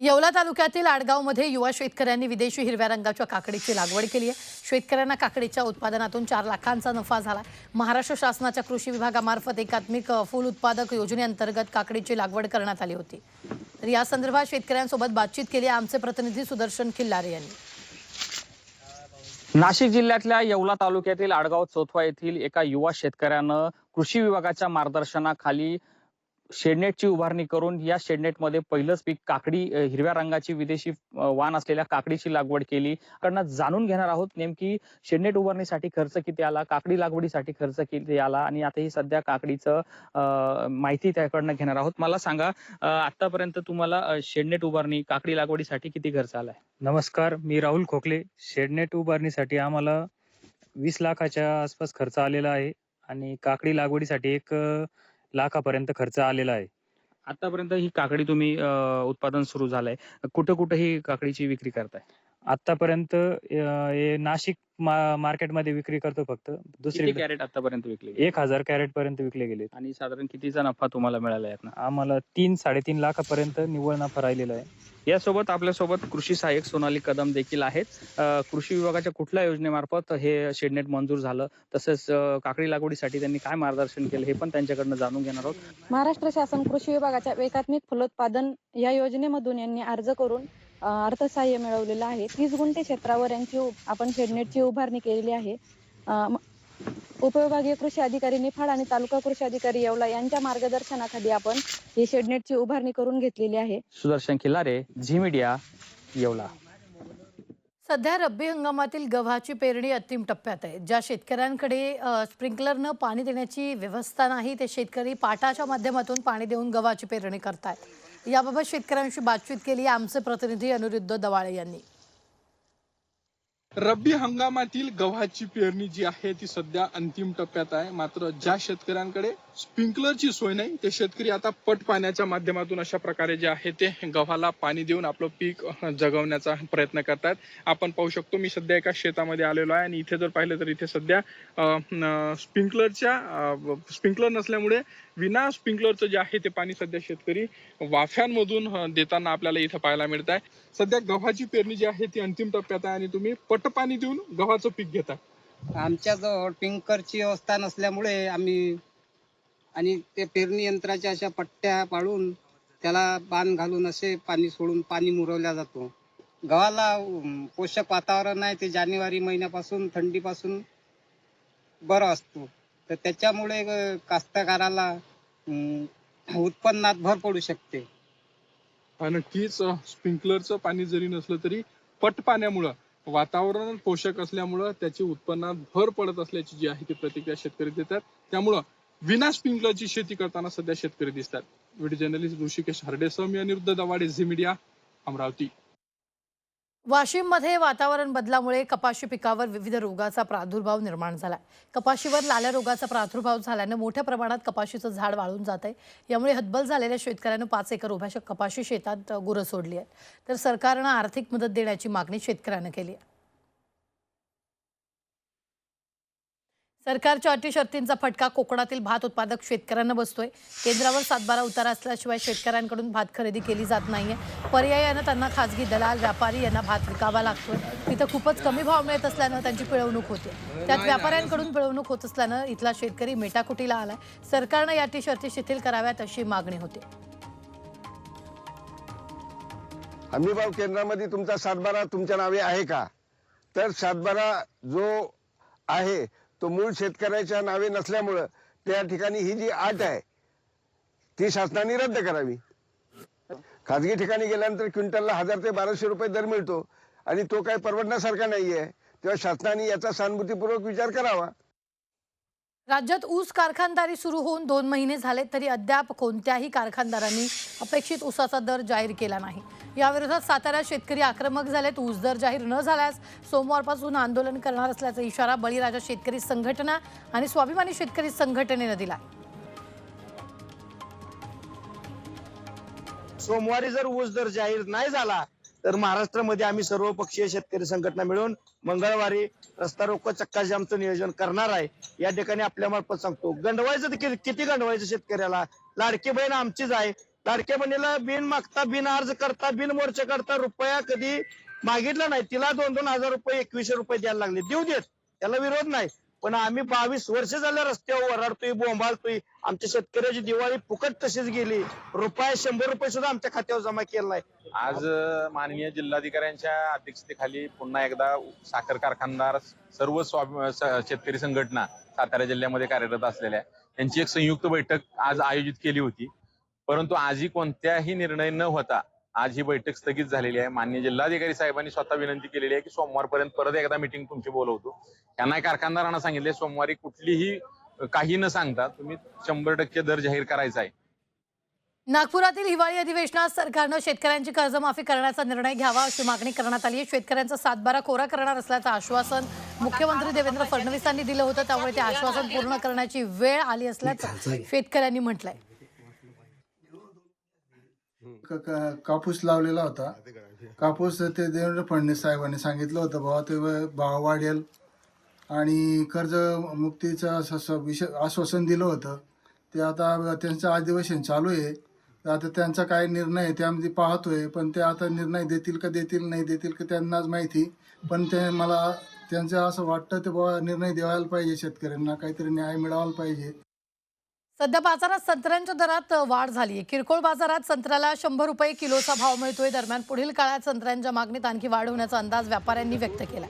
येवला तालुक्यातील आडगावमध्ये युवा शेतकऱ्यांनी विदेशी हिरव्या रंगाच्या काकडीची लागवड केली आहे. शेतकऱ्यांना काकडीच्या उत्पादनातून चार लाखांचा नफा झाला. महाराष्ट्र शासनाच्या कृषी विभागामार्फत एकात्मिक अ, फूल उत्पादक योजनेअंतर्गत काकडीची लागवड करण्यात आली होती. तर या संदर्भात शेतकऱ्यांसोबत बातचीत केली आमचे प्रतिनिधी सुदर्शन खिल्लारे यांनी. नाशिक जिल्ह्यातल्या येवला तालुक्यातील आडगाव चौथवा येथील एका युवा शेतकऱ्यानं कृषी विभागाच्या मार्गदर्शनाखाली शेडनेटची उभारणी करून या शेडनेटमध्ये पहिलंच पीक काकडी हिरव्या रंगाची विदेशी वाण असलेल्या काकडीची लागवड केली. कडनं जाणून घेणार आहोत नेमकी शेडनेट उभारणीसाठी खर्च किती आला काकडी लागवडीसाठी खर्च किती आला आणि आता ही सध्या काकडीचं माहिती त्याकडनं घेणार आहोत. मला सांगा आतापर्यंत तुम्हाला शेडनेट उभारणी काकडी लागवडीसाठी किती खर्च आलाय? नमस्कार मी राहुल खोकले. शेडनेट उभारणीसाठी आम्हाला वीस लाखाच्या आसपास खर्च आलेला आहे आणि काकडी लागवडीसाठी एक लाखापर्यंत खर्च आलेला आहे. आतापर्यंत ही काकडी तुम्ही अं उत्पादन सुरू झालंय. कुठं कुठं ही काकडीची विक्री करताय? आतापर्यंत हे नाशिक मा- मार्केटमध्ये विक्री करतो फक्त. किती दुसरी कॅरेट आतापर्यंत विकले एक हजार कॅरेट पर्यंत विकले गेले आणि साधारण कितीचा नफा तुम्हाला मिळाला यातनं? आम्हाला तीन साडेतीन लाखापर्यंत निव्वळ नफा राहिलेला आहे. यासोबत आपल्यासोबत कृषी सहाय्यक सोनाली कदम देखील आहेत. कृषी विभागाच्या कुठल्या योजनेमार्फत हे शेडनेट मंजूर झालं? तसंच काकडी लागवडीसाठी त्यांनी काय मार्गदर्शन केलं हे पण त्यांच्याकडनं जाणून घेणार आहोत. महाराष्ट्र शासन कृषी विभागाच्या एकात्मिक फलोत्पादन या योजनेमधून यांनी अर्ज करून अर्थसहाय्य मिळवलेलं आहे. तीस गुंठे क्षेत्रावर यांची आपण शेडनेटची उभारणी केलेली आहे. उपविभागीय कृषी अधिकारी निफाड आणि तालुका कृषी अधिकारी येवला यांच्या मार्गदर्शनाखाली आपण ही शेडनेटची उभारणी करून घेतलेली आहे. Sudarshan Khillare Zee media Yeola. सध्या रब्बी हंगामातील गव्हाची पेरणी अंतिम टप्प्यात आहे. ज्या शेतकऱ्यांकडे स्प्रिंकलरनं पाणी देण्याची व्यवस्था नाही ते शेतकरी पाटाच्या माध्यमातून पाणी देऊन गव्हाची पेरणी करतायत. याबाबत शेतकऱ्यांशी बातचीत केली. आमचे प्रतिनिधी अनिरुद्ध दवाळे यांनी. रब्बी हंगामातील गव्हाची पेरणी जी आहे ती सध्या अंतिम टप्प्यात आहे. मात्र ज्या शेतकऱ्यांकडे स्प्रिंकलरची सोय नाही ते शेतकरी आता पट पाण्याच्या माध्यमातून अशा प्रकारे जे आहे ते गव्हाला पाणी देऊन आपलं पीक जगवण्याचा प्रयत्न करतात. आपण पाहू शकतो मी सध्या एका शेतामध्ये आलेलो आहे आणि इथे जर पाहिलं तर इथे सध्या स्प्रिंकलरच्या स्प्रिंकलर नसल्यामुळे विना स्प्रिंकलरचं जे आहे ते पाणी सध्या शेतकरी वाफ्यांमधून देताना आपल्याला इथं पाहायला मिळत आहे सध्या गव्हाची पेरणी जी आहे ती अंतिम टप्प्यात आहे आणि तुम्ही पट पाणी देऊन गव्हाचं पीक घेता? आमच्याजवळ टिंकरची व्यवस्था नसल्यामुळे आम्ही आणि ते पेरणी यंत्राच्या अशा पट्ट्या पाडून त्याला बांध घालून असे पाणी सोडून पाणी मुरवल्या जातो. गव्हाला अं, पोषक वातावरण आहे ते जानेवारी महिन्यापासून थंडीपासून बरं असतो. तर त्याच्यामुळे अं, कास्तकाराला अं, उत्पन्नात भर पडू शकते. नक्कीच स्प्रिंकलरचं पाणी जरी नसलं तरी पट पाण्यामुळं वातावरण पोषक असल्यामुळं त्याची उत्पन्नात भर पडत असल्याची जी आहे ती प्रतिक्रिया शेतकरी देतात. त्यामुळं विना स्प्रिंकलरची शेती करताना सध्या शेतकरी दिसतात. व्हिडिओ जर्नलिस्ट ऋषिकेश हरडेसह मी अनिरुद्ध दवाडे झी मीडिया अमरावती. वाशिममध्ये वातावरण बदलामुळे कपाशी पिकावर विविध रोगाचा प्रादुर्भाव निर्माण झाला कपाशीवर लाल्या रोगाचा प्रादुर्भाव झाल्यानं मोठ्या प्रमाणात कपाशीचं झाड वाळून जात आहे. यामुळे हतबल झालेल्या शेतकऱ्यानं पाच एकर उभ्या कपाशी शेतात गुरं सोडली आहेत. तर सरकारनं आर्थिक मदत देण्याची मागणी शेतकऱ्यानं केली आहे. सरकारच्या अटी शर्तींचा फटका कोकणातील भात उत्पादक शेतकऱ्यांना बसतोय. केंद्रावर सातबारा उतारा असल्याशिवाय शेतकऱ्यांकडून भात खरेदी केली जात नाहीये. पर्यायानं त्यांना खासगी दलाल व्यापारी यांना भात विकावा लागतोय. तिथं खूपच कमी भाव मिळत असल्यानं त्यांची पिळवणूक होते. त्यात व्यापाऱ्यांकडून पिळवणूक होत असल्यानं इथला शेतकरी मेटाकुटीला आलाय. सरकारनं या अटी शर्ती शिथिल कराव्यात अशी मागणी होती. हमीभाव केंद्रामध्ये तुमचा सातबारा तुमच्या नावे आहे का? तर सातबारा जो आहे तो मूळ शेतकऱ्याच्या नावे नसल्यामुळं त्या ठिकाणी ही जी आट आहे ती शासनाने रद्द करावी. खाजगी ठिकाणी गेल्यानंतर क्विंटलला हजार ते बाराशे रुपये दर मिळतो आणि तो काही परवडण्यासारखा नाही आहे तेव्हा शासनाने याचा सहानुभूतीपूर्वक विचार करावा. राज्यात ऊस कारखानदारी सुरू होऊन दोन महिने झाले तरी अद्याप कोणत्याही कारखानदारांनी अपेक्षित ऊसाचा दर जाहीर केला नाही. याविरोधात साताऱ्यात शेतकरी आक्रमक झालेत. ऊस दर जाहीर न झाल्यास सोमवारपासून आंदोलन करणार असल्याचा इशारा बळीराजा शेतकरी संघटना आणि स्वाभिमानी शेतकरी संघटनेनं दिला सोमवारी जर ऊस दर जाहीर नाही झाला तर महाराष्ट्रामध्ये आम्ही सर्व पक्षीय शेतकरी संघटना मिळून मंगळवारी रस्ता रोको चक्का जामचं नियोजन करणार आहे. या ठिकाणी आपल्या मार्फत सांगतो. गंडवायचं कि- किती गंडवायचं शेतकऱ्याला? लाडकी बहीण आमचीच आहे. लाडक्या बहिणीला बिन मागता बिन अर्ज करता बिन मोर्चा करता रुपया कधी मागितला नाही. तिला दोन दोन हजार रुपये एकवीसशे रुपये द्यायला लागले. देऊ देत. त्याला विरोध नाही. पण आम्ही बावीस वर्ष झालं रस्त्यावर ओरडतोय बोंबाळतोय. आमच्या शेतकऱ्याची दिवाळी फुकट तशीच गेली. रुपये शंभर रुपये सुद्धा आमच्या खात्यावर जमा केला नाही. आज माननीय जिल्हाधिकाऱ्यांच्या अध्यक्षतेखाली पुन्हा एकदा साखर कारखानदार सर्व स्वाभ- शेतकरी संघटना सातारा जिल्ह्यामध्ये कार्यरत असलेल्या यांची एक संयुक्त बैठक आज आयोजित केली होती. परंतु आजही कोणत्याही निर्णय न होता आज ही बैठक स्थगित झालेली आहे. माननीय जिल्हाधिकारी साहेबांनी स्वतः विनंती केलेली आहे की सोमवारपर्यंत परत एकदा मिटिंग तुमची बोलवतो. त्यांना कारखानदारांना सांगितले सोमवारी कुठलीही काही न सांगता तुम्ही शंभर टक्के दर जाहीर करायचा आहे. नागपुरातील हिवाळी अधिवेशनात सरकारनं शेतकऱ्यांची कर्जमाफी करण्याचा निर्णय घ्यावा अशी मागणी करण्यात आली आहे. शेतकऱ्यांचा सातबारा कोरा करणार असल्याचं आश्वासन मुख्यमंत्री देवेंद्र फडणवीसांनी दिलं होतं. त्यामुळे ते आश्वासन पूर्ण करण्याची वेळ आली असल्याचं शेतकऱ्यांनी म्हटलंय. क- क- कापूस लावलेला होता. कापूस ते देवेंद्र फडणवीस साहेबांनी सांगितलं होतं बाबा ते भाव वाढेल. आणि कर्ज मुक्तीचं असं- असं विषय आश्वासन दिलं होतं. ते आता त्यांचं अधिवेशन चालू आहे. तर आता त्यांचा काय निर्णय आहे ते आम्ही पाहतोय पण ते आता निर्णय देतील का देतील नाही देतील का त्यांनाच माहिती. पण ते मला त्यांचं असं वाटतं ते बाबा निर्णय द्यायला पाहिजे शेतकऱ्यांना काहीतरी न्याय मिळाला पाहिजे. सध्या बाजारात संत्र्यांच्या दरात वाढ झाली आहे किरकोळ बाजारात संत्र्याला शंभर रुपये किलोचा भाव मिळतोय. दरम्यान पुढील काळात संत्र्यांच्या मागणीत आणखी वाढ होण्याचा अंदाज व्यापाऱ्यांनी व्यक्त केला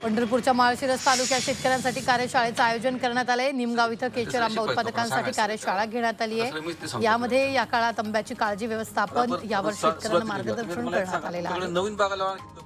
पंढरपूरच्या माळशिरस तालुक्यात शेतकऱ्यांसाठी कार्यशाळेचं आयोजन करण्यात आलंय. निमगाव इथं केशर आंबा उत्पादकांसाठी कार्यशाळा घेण्यात आली आहे यामध्ये या काळात आंब्याची काळजी व्यवस्थापन यावर शेतकऱ्यांना मार्गदर्शन करण्यात आलेलं आहे?